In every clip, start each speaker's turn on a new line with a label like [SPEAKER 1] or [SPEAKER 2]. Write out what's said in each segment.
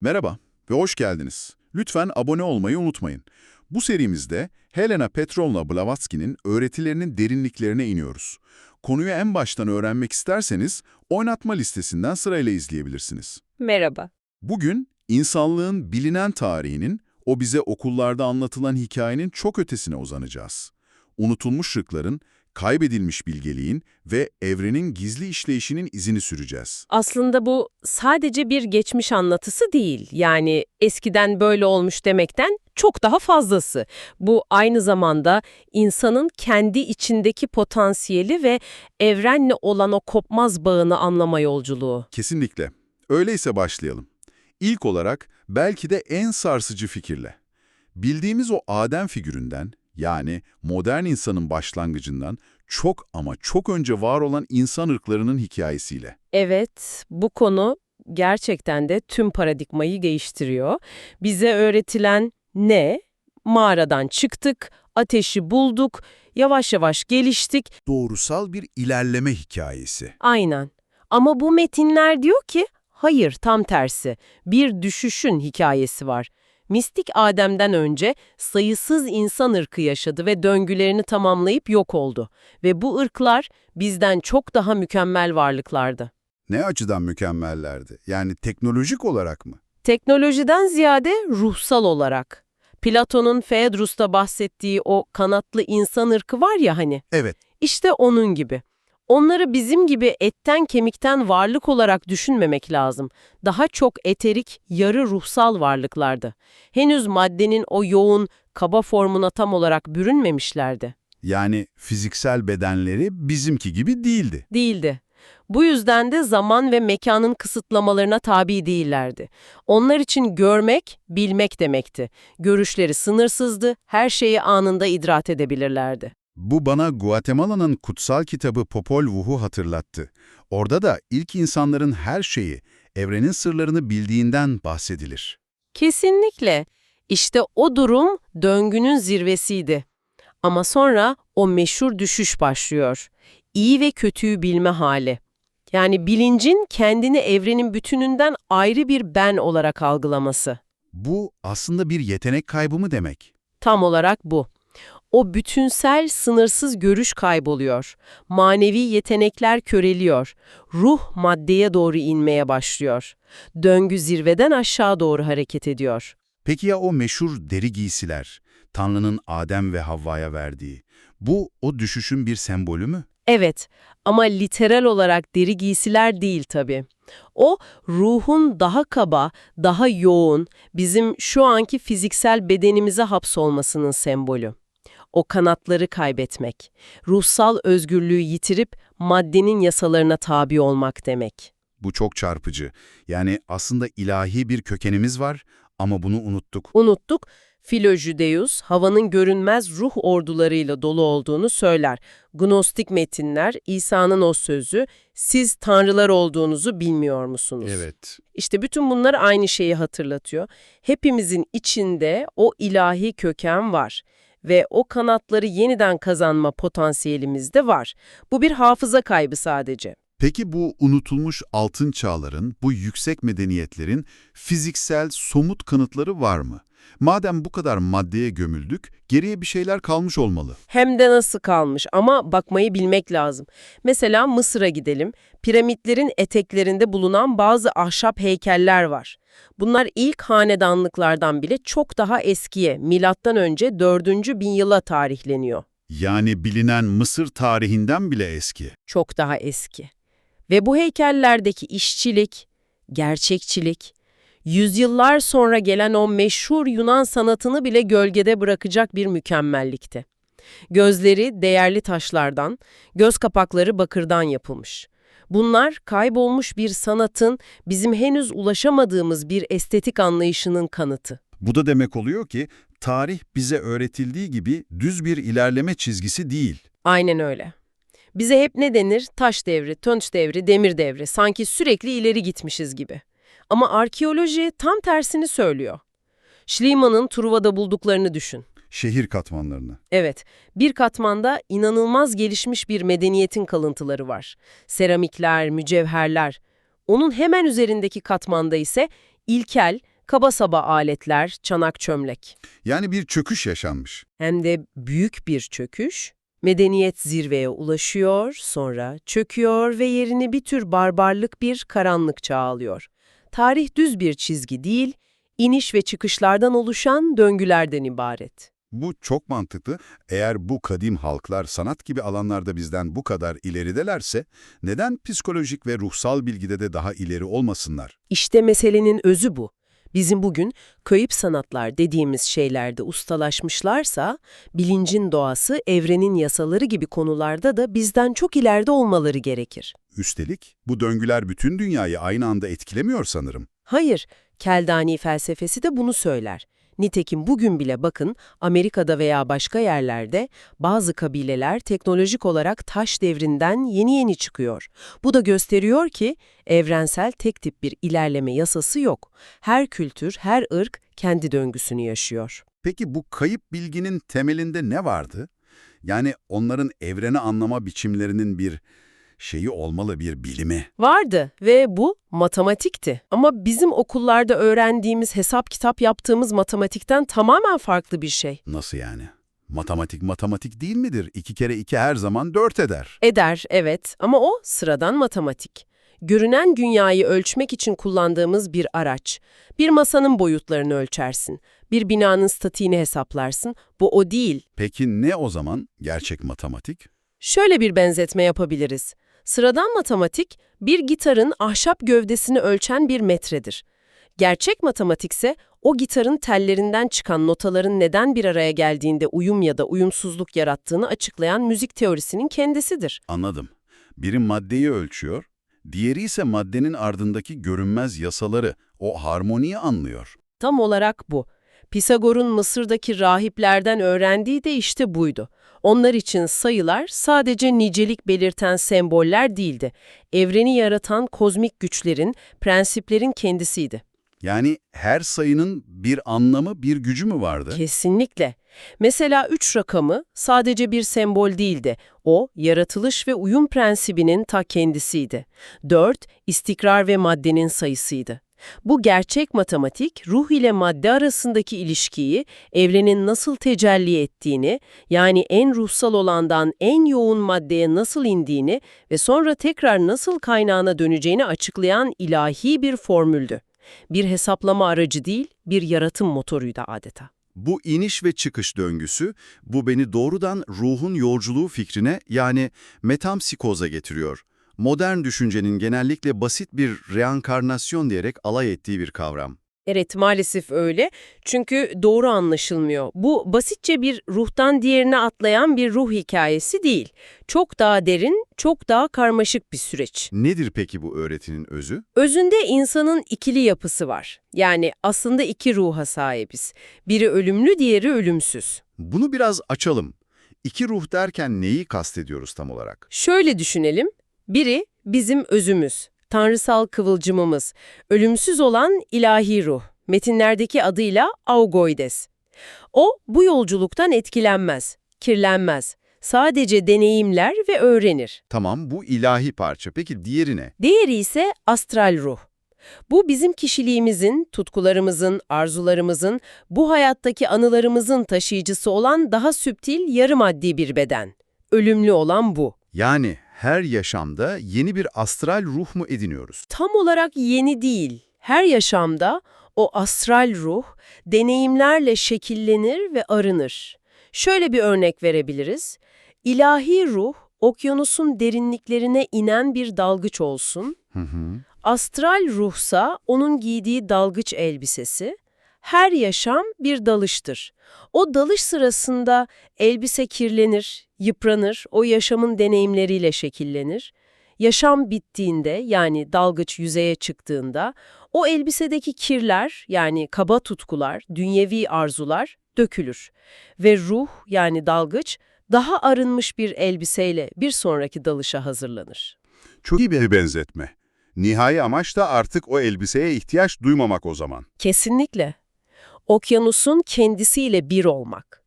[SPEAKER 1] Merhaba ve hoş geldiniz. Lütfen abone olmayı unutmayın. Bu serimizde Helena Petrovna Blavatsky'nin öğretilerinin derinliklerine iniyoruz. Konuyu en baştan öğrenmek isterseniz oynatma listesinden sırayla izleyebilirsiniz.
[SPEAKER 2] Merhaba.
[SPEAKER 1] Bugün insanlığın bilinen tarihinin, o bize okullarda anlatılan hikayenin çok ötesine uzanacağız. Unutulmuş şıkların, kaybedilmiş bilgeliğin ve evrenin gizli işleyişinin izini süreceğiz.
[SPEAKER 2] Aslında bu sadece bir geçmiş anlatısı değil. Yani eskiden böyle olmuş demekten çok daha fazlası. Bu aynı zamanda insanın kendi içindeki potansiyeli ve evrenle olan o kopmaz bağını anlama yolculuğu.
[SPEAKER 1] Kesinlikle. Öyleyse başlayalım. İlk olarak belki de en sarsıcı fikirle. Bildiğimiz o Adem figüründen, yani modern insanın başlangıcından çok ama çok önce var olan insan ırklarının hikayesiyle.
[SPEAKER 2] Evet, bu konu gerçekten de tüm paradigmayı değiştiriyor. Bize öğretilen ne? Mağaradan çıktık, ateşi bulduk, yavaş yavaş geliştik,
[SPEAKER 1] Doğrusal bir ilerleme hikayesi.
[SPEAKER 2] Aynen. Ama bu metinler diyor ki, hayır tam tersi, bir düşüşün hikayesi var. Mistik Adem'den önce sayısız insan ırkı yaşadı ve döngülerini tamamlayıp yok oldu. Ve bu ırklar bizden çok daha mükemmel varlıklardı.
[SPEAKER 1] Ne açıdan mükemmellerdi? Yani teknolojik olarak mı?
[SPEAKER 2] Teknolojiden ziyade ruhsal olarak. Platon'un Phaedrus'ta bahsettiği o kanatlı insan ırkı var ya hani.
[SPEAKER 1] Evet.
[SPEAKER 2] İşte onun gibi. Onları bizim gibi etten kemikten varlık olarak düşünmemek lazım. Daha çok eterik, yarı ruhsal varlıklardı. Henüz maddenin o yoğun, kaba formuna tam olarak bürünmemişlerdi.
[SPEAKER 1] Yani fiziksel bedenleri bizimki gibi değildi.
[SPEAKER 2] Değildi. Bu yüzden de zaman ve mekanın kısıtlamalarına tabi değillerdi. Onlar için görmek, bilmek demekti. Görüşleri sınırsızdı, her şeyi anında idrak edebilirlerdi.
[SPEAKER 1] Bu bana Guatemala'nın kutsal kitabı Popol Vuh'u hatırlattı. Orada da ilk insanların her şeyi, evrenin sırlarını bildiğinden bahsedilir.
[SPEAKER 2] Kesinlikle. İşte o durum döngünün zirvesiydi. Ama sonra o meşhur düşüş başlıyor. İyi ve kötüyü bilme hali. Yani bilincin kendini evrenin bütününden ayrı bir ben olarak algılaması.
[SPEAKER 1] Bu aslında bir yetenek kaybı mı demek?
[SPEAKER 2] Tam olarak bu. O bütünsel, sınırsız görüş kayboluyor. Manevi yetenekler köreliyor. Ruh maddeye doğru inmeye başlıyor. Döngü zirveden aşağı doğru hareket ediyor.
[SPEAKER 1] Peki ya o meşhur deri giysiler, Tanrı'nın Adem ve Havva'ya verdiği? Bu o düşüşün bir sembolü mü?
[SPEAKER 2] Evet ama literal olarak deri giysiler değil tabii. O ruhun daha kaba, daha yoğun, bizim şu anki fiziksel bedenimize hapsolmasının sembolü. O kanatları kaybetmek, ruhsal özgürlüğü yitirip maddenin yasalarına tabi olmak demek.
[SPEAKER 1] Bu çok çarpıcı. Yani aslında ilahi bir kökenimiz var ama bunu unuttuk.
[SPEAKER 2] Unuttuk, Philo-Judeus, havanın görünmez ruh ordularıyla dolu olduğunu söyler. Gnostik metinler, İsa'nın o sözü, siz tanrılar olduğunuzu bilmiyor musunuz?
[SPEAKER 1] Evet.
[SPEAKER 2] İşte bütün bunlar aynı şeyi hatırlatıyor. Hepimizin içinde o ilahi köken var ve o kanatları yeniden kazanma potansiyelimiz de var. Bu bir hafıza kaybı sadece.
[SPEAKER 1] Peki bu unutulmuş altın çağların, bu yüksek medeniyetlerin fiziksel, somut kanıtları var mı? Madem bu kadar maddeye gömüldük, geriye bir şeyler kalmış olmalı.
[SPEAKER 2] Hem de nasıl kalmış ama bakmayı bilmek lazım. Mesela Mısır'a gidelim. Piramitlerin eteklerinde bulunan bazı ahşap heykeller var. Bunlar ilk hanedanlıklardan bile çok daha eskiye, milattan önce 4. bin yıla tarihleniyor.
[SPEAKER 1] Yani bilinen Mısır tarihinden bile eski.
[SPEAKER 2] Çok daha eski. Ve bu heykellerdeki işçilik, gerçekçilik, yüzyıllar sonra gelen o meşhur Yunan sanatını bile gölgede bırakacak bir mükemmellikti. Gözleri değerli taşlardan, göz kapakları bakırdan yapılmış. Bunlar kaybolmuş bir sanatın, bizim henüz ulaşamadığımız bir estetik anlayışının kanıtı.
[SPEAKER 1] Bu da demek oluyor ki tarih bize öğretildiği gibi düz bir ilerleme çizgisi değil.
[SPEAKER 2] Aynen öyle. Bize hep ne denir? Taş devri, tönç devri, demir devri. Sanki sürekli ileri gitmişiz gibi. Ama arkeoloji tam tersini söylüyor. Schliemann'ın Truva'da bulduklarını düşün.
[SPEAKER 1] Şehir katmanlarını.
[SPEAKER 2] Evet, bir katmanda inanılmaz gelişmiş bir medeniyetin kalıntıları var. Seramikler, mücevherler. Onun hemen üzerindeki katmanda ise ilkel, kaba saba aletler, çanak çömlek.
[SPEAKER 1] Yani bir çöküş yaşanmış.
[SPEAKER 2] Hem de büyük bir çöküş. Medeniyet zirveye ulaşıyor, sonra çöküyor ve yerini bir tür barbarlık bir karanlık çağı alıyor. Tarih düz bir çizgi değil, iniş ve çıkışlardan oluşan döngülerden ibaret.
[SPEAKER 1] Bu çok mantıklı. Eğer bu kadim halklar sanat gibi alanlarda bizden bu kadar ileridelerse, neden psikolojik ve ruhsal bilgide de daha ileri olmasınlar?
[SPEAKER 2] İşte meselenin özü bu. Bizim bugün kayıp sanatlar dediğimiz şeylerde ustalaşmışlarsa, bilincin doğası, evrenin yasaları gibi konularda da bizden çok ileride olmaları gerekir.
[SPEAKER 1] Üstelik bu döngüler bütün dünyayı aynı anda etkilemiyor sanırım.
[SPEAKER 2] Hayır, Keldani felsefesi de bunu söyler. Nitekim bugün bile bakın Amerika'da veya başka yerlerde bazı kabileler teknolojik olarak taş devrinden yeni yeni çıkıyor. Bu da gösteriyor ki evrensel tek tip bir ilerleme yasası yok. Her kültür, her ırk kendi döngüsünü yaşıyor.
[SPEAKER 1] Peki bu kayıp bilginin temelinde ne vardı? Yani onların evreni anlama biçimlerinin bir şeyi olmalı, bir bilimi.
[SPEAKER 2] Vardı ve bu matematikti. Ama bizim okullarda öğrendiğimiz hesap kitap yaptığımız matematikten tamamen farklı bir şey.
[SPEAKER 1] Nasıl yani? Matematik matematik değil midir? İki kere iki her zaman dört eder.
[SPEAKER 2] Eder, evet ama o sıradan matematik. Görünen dünyayı ölçmek için kullandığımız bir araç. Bir masanın boyutlarını ölçersin. Bir binanın statiğini hesaplarsın. Bu o değil.
[SPEAKER 1] Peki ne o zaman gerçek matematik?
[SPEAKER 2] Şöyle bir benzetme yapabiliriz. Sıradan matematik, bir gitarın ahşap gövdesini ölçen bir metredir. Gerçek matematikse, o gitarın tellerinden çıkan notaların neden bir araya geldiğinde uyum ya da uyumsuzluk yarattığını açıklayan müzik teorisinin kendisidir.
[SPEAKER 1] Anladım. Biri maddeyi ölçüyor, diğeri ise maddenin ardındaki görünmez yasaları, o harmoniyi anlıyor.
[SPEAKER 2] Tam olarak bu. Pisagor'un Mısır'daki rahiplerden öğrendiği de işte buydu. Onlar için sayılar sadece nicelik belirten semboller değildi. Evreni yaratan kozmik güçlerin, prensiplerin kendisiydi.
[SPEAKER 1] Yani her sayının bir anlamı, bir gücü mü vardı?
[SPEAKER 2] Kesinlikle. Mesela 3 rakamı sadece bir sembol değildi. O, yaratılış ve uyum prensibinin ta kendisiydi. 4, istikrar ve maddenin sayısıydı. Bu gerçek matematik, ruh ile madde arasındaki ilişkiyi, evrenin nasıl tecelli ettiğini, yani en ruhsal olandan en yoğun maddeye nasıl indiğini ve sonra tekrar nasıl kaynağına döneceğini açıklayan ilahi bir formüldü. Bir hesaplama aracı değil, bir yaratım motoruydu adeta.
[SPEAKER 1] Bu iniş ve çıkış döngüsü, bu beni doğrudan ruhun yolculuğu fikrine yani metampsikoza getiriyor. Modern düşüncenin genellikle basit bir reenkarnasyon diyerek alay ettiği bir kavram.
[SPEAKER 2] Evet maalesef öyle. Çünkü doğru anlaşılmıyor. Bu basitçe bir ruhtan diğerine atlayan bir ruh hikayesi değil. Çok daha derin, çok daha karmaşık bir süreç.
[SPEAKER 1] Nedir peki bu öğretinin özü?
[SPEAKER 2] Özünde insanın ikili yapısı var. Yani aslında iki ruha sahibiz. Biri ölümlü, diğeri ölümsüz.
[SPEAKER 1] Bunu biraz açalım. İki ruh derken neyi kastediyoruz tam olarak?
[SPEAKER 2] Şöyle düşünelim. Biri bizim özümüz, tanrısal kıvılcımımız, ölümsüz olan ilahi ruh, metinlerdeki adıyla Augoides. O bu yolculuktan etkilenmez, kirlenmez. Sadece deneyimler ve öğrenir.
[SPEAKER 1] Tamam bu ilahi parça. Peki diğeri ne?
[SPEAKER 2] Diğeri ise astral ruh. Bu bizim kişiliğimizin, tutkularımızın, arzularımızın, bu hayattaki anılarımızın taşıyıcısı olan daha süptil yarı maddi bir beden. Ölümlü olan bu.
[SPEAKER 1] Yani her yaşamda yeni bir astral ruh mu ediniyoruz?
[SPEAKER 2] Tam olarak yeni değil. Her yaşamda o astral ruh deneyimlerle şekillenir ve arınır. Şöyle bir örnek verebiliriz. İlahi ruh okyanusun derinliklerine inen bir dalgıç olsun.
[SPEAKER 1] Hı hı.
[SPEAKER 2] Astral ruhsa onun giydiği dalgıç elbisesi. Her yaşam bir dalıştır. O dalış sırasında elbise kirlenir, yıpranır, o yaşamın deneyimleriyle şekillenir. Yaşam bittiğinde yani dalgıç yüzeye çıktığında o elbisedeki kirler yani kaba tutkular, dünyevi arzular dökülür. Ve ruh yani dalgıç daha arınmış bir elbiseyle bir sonraki dalışa hazırlanır.
[SPEAKER 1] Çok iyi bir benzetme. Nihai amaç da artık o elbiseye ihtiyaç duymamak o zaman.
[SPEAKER 2] Kesinlikle. Okyanusun kendisiyle bir olmak.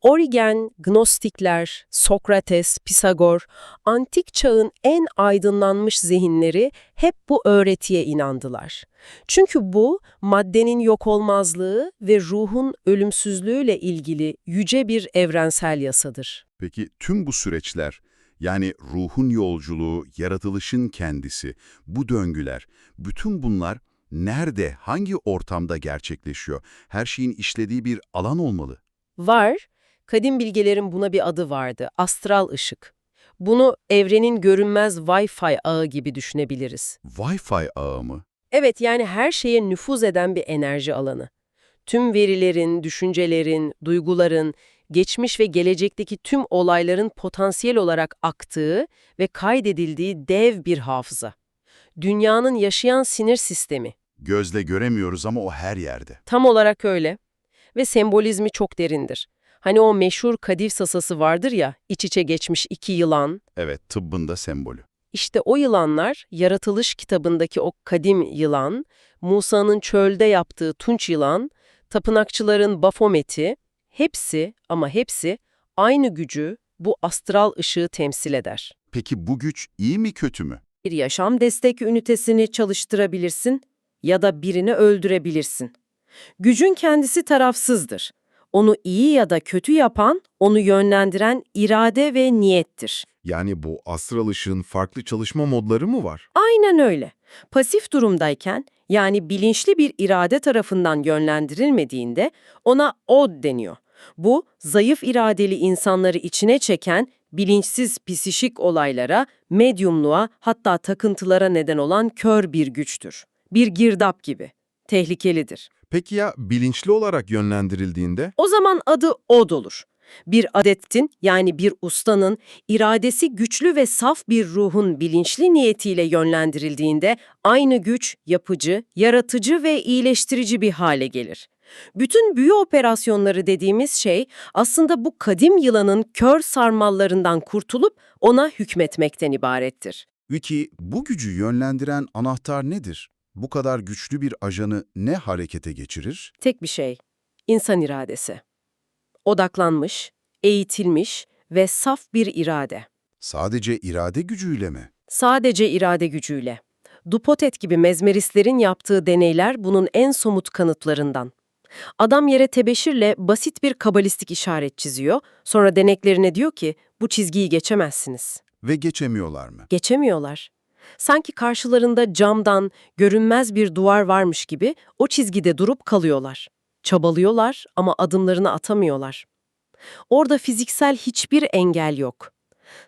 [SPEAKER 2] Origen, Gnostikler, Sokrates, Pisagor, antik çağın en aydınlanmış zihinleri hep bu öğretiye inandılar. Çünkü bu, maddenin yok olmazlığı ve ruhun ölümsüzlüğüyle ilgili yüce bir evrensel yasadır.
[SPEAKER 1] Peki tüm bu süreçler, yani ruhun yolculuğu, yaratılışın kendisi, bu döngüler, bütün bunlar nerede, hangi ortamda gerçekleşiyor? Her şeyin işlediği bir alan olmalı.
[SPEAKER 2] Var, kadim bilgelerin buna bir adı vardı, astral ışık. Bunu evrenin görünmez Wi-Fi ağı gibi düşünebiliriz.
[SPEAKER 1] Wi-Fi ağı mı?
[SPEAKER 2] Evet, yani her şeye nüfuz eden bir enerji alanı. Tüm verilerin, düşüncelerin, duyguların, geçmiş ve gelecekteki tüm olayların potansiyel olarak aktığı ve kaydedildiği dev bir hafıza. Dünyanın yaşayan sinir sistemi.
[SPEAKER 1] Gözle göremiyoruz ama o her yerde.
[SPEAKER 2] Tam olarak öyle. Ve sembolizmi çok derindir. Hani o meşhur Kadif sasası vardır ya, iç içe geçmiş iki yılan.
[SPEAKER 1] Evet, tıbbında sembolü.
[SPEAKER 2] İşte o yılanlar, Yaratılış kitabındaki o kadim yılan, Musa'nın çölde yaptığı tunç yılan, tapınakçıların bafometi, hepsi ama hepsi aynı gücü, bu astral ışığı temsil eder.
[SPEAKER 1] Peki bu güç iyi mi kötü mü?
[SPEAKER 2] Bir yaşam destek ünitesini çalıştırabilirsin ya da birini öldürebilirsin. Gücün kendisi tarafsızdır. Onu iyi ya da kötü yapan, onu yönlendiren irade ve niyettir.
[SPEAKER 3] Yani bu astral ışığın farklı çalışma modları mı var?
[SPEAKER 2] Aynen öyle. Pasif durumdayken, yani bilinçli bir irade tarafından yönlendirilmediğinde ona od deniyor. Bu, zayıf iradeli insanları içine çeken, bilinçsiz psişik olaylara, medyumluğa hatta takıntılara neden olan kör bir güçtür. Bir girdap gibi. Tehlikelidir.
[SPEAKER 3] Peki ya bilinçli olarak yönlendirildiğinde?
[SPEAKER 2] O zaman adı od olur. Bir adettin yani bir ustanın iradesi güçlü ve saf bir ruhun bilinçli niyetiyle yönlendirildiğinde aynı güç yapıcı, yaratıcı ve iyileştirici bir hale gelir. Bütün büyü operasyonları dediğimiz şey aslında bu kadim yılanın kör sarmallarından kurtulup ona hükmetmekten ibarettir.
[SPEAKER 1] Peki bu gücü yönlendiren anahtar nedir? Bu kadar güçlü bir ajanı ne harekete geçirir?
[SPEAKER 2] Tek bir şey, insan iradesi. Odaklanmış, eğitilmiş ve saf bir irade.
[SPEAKER 1] Sadece irade gücüyle mi?
[SPEAKER 2] Sadece irade gücüyle. Dupotet gibi mezmeristlerin yaptığı deneyler bunun en somut kanıtlarından. Adam yere tebeşirle basit bir kabalistik işaret çiziyor, sonra deneklerine diyor ki bu çizgiyi geçemezsiniz.
[SPEAKER 1] Ve geçemiyorlar mı?
[SPEAKER 2] Geçemiyorlar. Sanki karşılarında camdan görünmez bir duvar varmış gibi o çizgide durup kalıyorlar. Çabalıyorlar ama adımlarını atamıyorlar. Orada fiziksel hiçbir engel yok.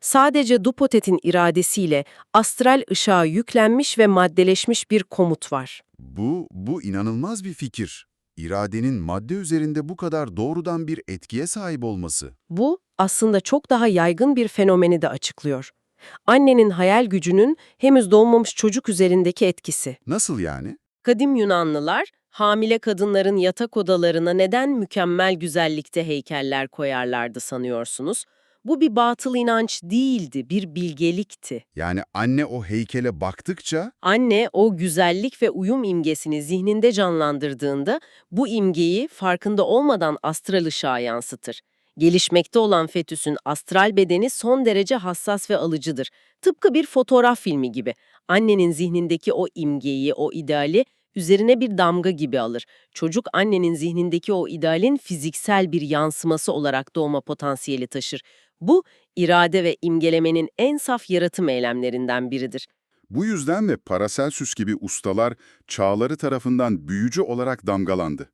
[SPEAKER 2] Sadece Dupotet'in iradesiyle astral ışığa yüklenmiş ve maddeleşmiş bir komut var.
[SPEAKER 1] Bu, bu inanılmaz bir fikir. İradenin madde üzerinde bu kadar doğrudan bir etkiye sahip olması.
[SPEAKER 2] Bu aslında çok daha yaygın bir fenomeni de açıklıyor. Annenin hayal gücünün henüz doğmamış çocuk üzerindeki etkisi.
[SPEAKER 1] Nasıl yani?
[SPEAKER 2] Kadim Yunanlılar, hamile kadınların yatak odalarına neden mükemmel güzellikte heykeller koyarlardı sanıyorsunuz? Bu bir batıl inanç değildi, bir bilgelikti.
[SPEAKER 1] Yani anne o heykele baktıkça
[SPEAKER 2] Anne o güzellik ve uyum imgesini zihninde canlandırdığında bu imgeyi farkında olmadan astral ışığa yansıtır. Gelişmekte olan fetüsün astral bedeni son derece hassas ve alıcıdır. Tıpkı bir fotoğraf filmi gibi. Annenin zihnindeki o imgeyi, o ideali üzerine bir damga gibi alır. Çocuk annenin zihnindeki o idealin fiziksel bir yansıması olarak doğma potansiyeli taşır. Bu, irade ve imgelemenin en saf yaratım eylemlerinden biridir.
[SPEAKER 1] Bu yüzden mi Paracelsus gibi ustalar çağları tarafından büyücü olarak damgalandı?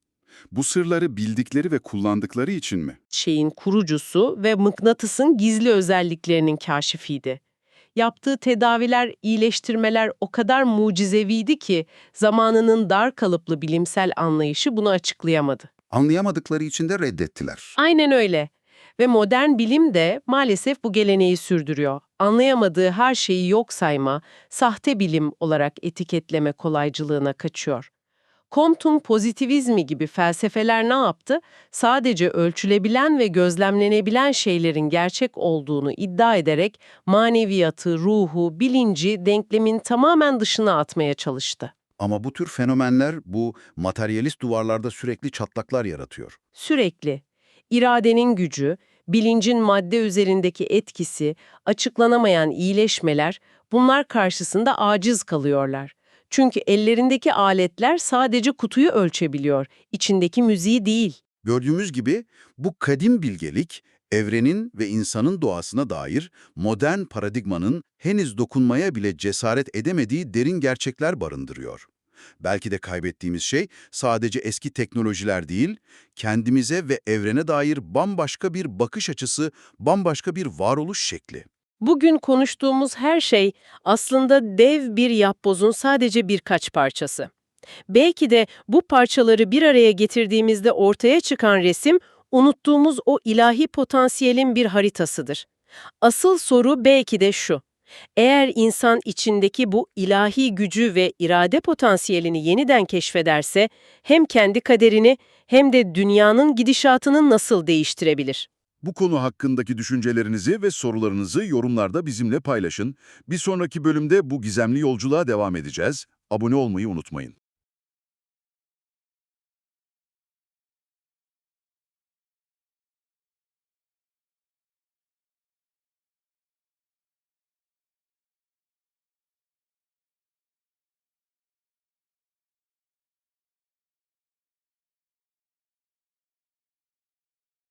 [SPEAKER 1] Bu sırları bildikleri ve kullandıkları için mi?
[SPEAKER 2] şeyin kurucusu ve mıknatısın gizli özelliklerinin kaşifiydi. Yaptığı tedaviler, iyileştirmeler o kadar mucizeviydi ki zamanının dar kalıplı bilimsel anlayışı bunu açıklayamadı.
[SPEAKER 1] Anlayamadıkları için de reddettiler.
[SPEAKER 2] Aynen öyle. Ve modern bilim de maalesef bu geleneği sürdürüyor. Anlayamadığı her şeyi yok sayma, sahte bilim olarak etiketleme kolaycılığına kaçıyor. Comte'un pozitivizmi gibi felsefeler ne yaptı? Sadece ölçülebilen ve gözlemlenebilen şeylerin gerçek olduğunu iddia ederek maneviyatı, ruhu, bilinci denklemin tamamen dışına atmaya çalıştı.
[SPEAKER 1] Ama bu tür fenomenler bu materyalist duvarlarda sürekli çatlaklar yaratıyor.
[SPEAKER 2] Sürekli. iradenin gücü, bilincin madde üzerindeki etkisi, açıklanamayan iyileşmeler bunlar karşısında aciz kalıyorlar. Çünkü ellerindeki aletler sadece kutuyu ölçebiliyor, içindeki müziği değil.
[SPEAKER 1] Gördüğümüz gibi bu kadim bilgelik, evrenin ve insanın doğasına dair modern paradigmanın henüz dokunmaya bile cesaret edemediği derin gerçekler barındırıyor. Belki de kaybettiğimiz şey sadece eski teknolojiler değil, kendimize ve evrene dair bambaşka bir bakış açısı, bambaşka bir varoluş şekli.
[SPEAKER 2] Bugün konuştuğumuz her şey aslında dev bir yapbozun sadece birkaç parçası. Belki de bu parçaları bir araya getirdiğimizde ortaya çıkan resim, unuttuğumuz o ilahi potansiyelin bir haritasıdır. Asıl soru belki de şu. Eğer insan içindeki bu ilahi gücü ve irade potansiyelini yeniden keşfederse, hem kendi kaderini hem de dünyanın gidişatını nasıl değiştirebilir?
[SPEAKER 1] Bu konu hakkındaki düşüncelerinizi ve sorularınızı yorumlarda bizimle paylaşın. Bir sonraki bölümde bu gizemli yolculuğa devam edeceğiz. Abone olmayı unutmayın.